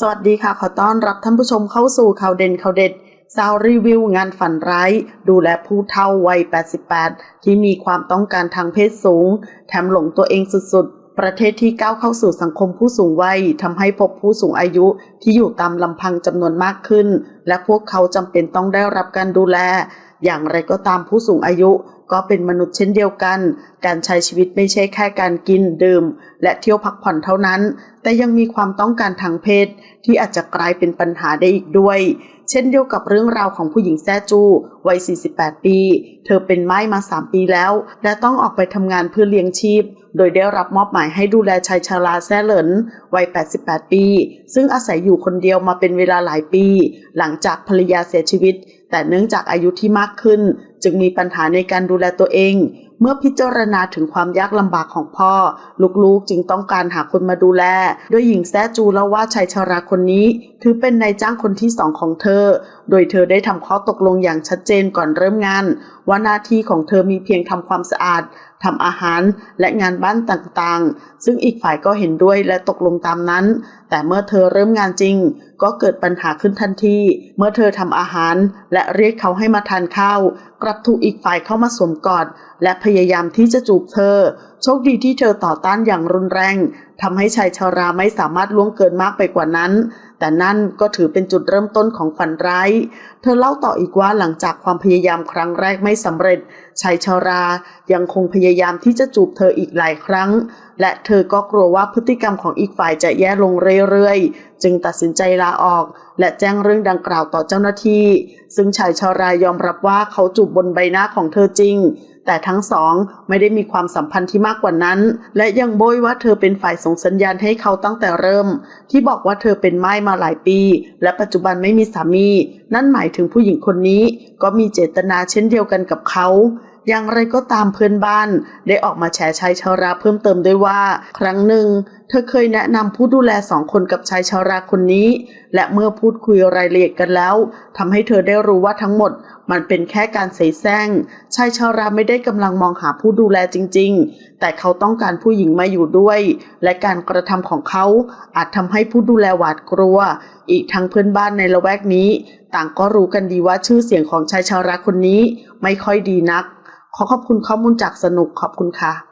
สวัสดีค่ะ ขอต้อนรับท่านผู้ชมเข้าสู่ข่าวเด่นข่าวเด็ดซาวรีวิวงานฝันร้าย ดูแลผู้เฒ่าวัย 88 ที่มีความต้องการทางเพศสูง แถมหลงตัวเองสุดๆ ประเทศที่ก้าวเข้าสู่สังคมผู้สูงวัยทำให้พบผู้สูงอายุที่อยู่ตามลำพังจำนวนมากขึ้น และพวกเขาจำเป็นต้องได้รับการดูแล อย่างไรก็ตามผู้สูงอายุ ก็เป็นมนุษย์เช่นเดียวกัน การใช้ชีวิตไม่ใช่แค่การกินดื่ม และเที่ยวพักผ่อนเท่านั้น แต่ยังมีความต้องการทางเพศ ที่อาจจะกลายเป็นปัญหาได้อีกด้วย เช่นเดียวกับเรื่องราวของผู้หญิงแซ่จูวัย 48 ปี เธอเป็นไม้มา 3 ปีแล้ว และต้องออกไปทำงานเพื่อเลี้ยงชีพ โดยได้รับมอบหมายให้ดูแลชายชราแซ่เหลินวัย 88 ปี ซึ่งอาศัยอยู่คนเดียวมาเป็นเวลาหลายปี หลังจากภรรยาเสียชีวิต แต่เนื่องจากอายุที่มากขึ้น จึงมีปัญหาในการดูแลตัวเอง เมื่อพิจารณาถึงความยากลำบากของพ่อ ลูกๆจึงต้องการหาคนมาดูแล โดยหญิงแซจูเล่าว่าชายชราคนนี้ ถือเป็นนายจ้างคนที่สองของเธอ โดยเธอได้ทำข้อตกลงอย่างชัดเจนก่อนเริ่มงาน ว่าหน้าที่ของเธอมีเพียงทำความสะอาดทำอาหารและงานบ้านต่างๆ ซึ่งอีกฝ่ายก็เห็นด้วยและตกลงตามนั้น แต่เมื่อเธอเริ่มงานจริง ก็เกิดปัญหาขึ้นทันที เมื่อเธอทำอาหารและเรียกเขาให้มาทานข้าว กลับถูกอีกฝ่ายเข้ามาสวมกอด และพยายามที่จะจูบเธอโชคดีที่เธอต่อต้านอย่างรุนแรงทำให้ชายชาราไม่สามารถล่วงเกินมากไปกว่านั้น แต่นั่นก็ถือเป็นจุดเริ่มต้นของฝันร้าย เธอเล่าต่ออีกว่าหลังจากความพยายามครั้งแรกไม่สำเร็จ ชายชารายังคงพยายามที่จะจูบเธออีกหลายครั้ง และเธอก็กลัวว่าพฤติกรรมของอีกฝ่ายจะแย่ลงเรื่อยๆ จึงตัดสินใจลาออก และแจ้งเรื่องดังกล่าวต่อเจ้าหน้าที่ ซึ่งชายชารายอมรับว่าเขาจูบบนใบหน้าของเธอจริง แต่ทั้งสองไม่ได้มีความสัมพันธ์ที่มากกว่านั้น และยังโบยว่าเธอเป็นฝ่ายส่งสัญญาณให้เขาตั้งแต่เริ่ม ที่บอกว่าเธอเป็นไม้มาหลายปี และปัจจุบันไม่มีสามี นั่นหมายถึงผู้หญิงคนนี้ ก็มีเจตนาเช่นเดียวกันกับเขา อย่างไรก็ตามเพื่อนบ้านได้ออกมาแฉชายชาราเพิ่มเติมด้วยว่า ครั้งหนึ่งเธอเคยแนะนำผู้ดูแลสองคนกับชายชาราคนนี้ และเมื่อพูดคุยรายละเอียดกันแล้วทำให้เธอได้รู้ว่าทั้งหมด มันเป็นแค่การเสแสร้งชายชาราไม่ได้กำลังมองหาผู้ดูแลจริง ๆ แต่เขาต้องการผู้หญิงมาอยู่ด้วย และการกระทำของเขาอาจทำให้ผู้ดูแลหวาดกลัว อีกทั้งเพื่อนบ้านในละแวกนี้ ต่างก็รู้กันดีว่าชื่อเสียงของชายชาราคนนี้ไม่ค่อยดีนัก ขอขอบคุณข้อมูลจากสนุกขอบคุณค่ะ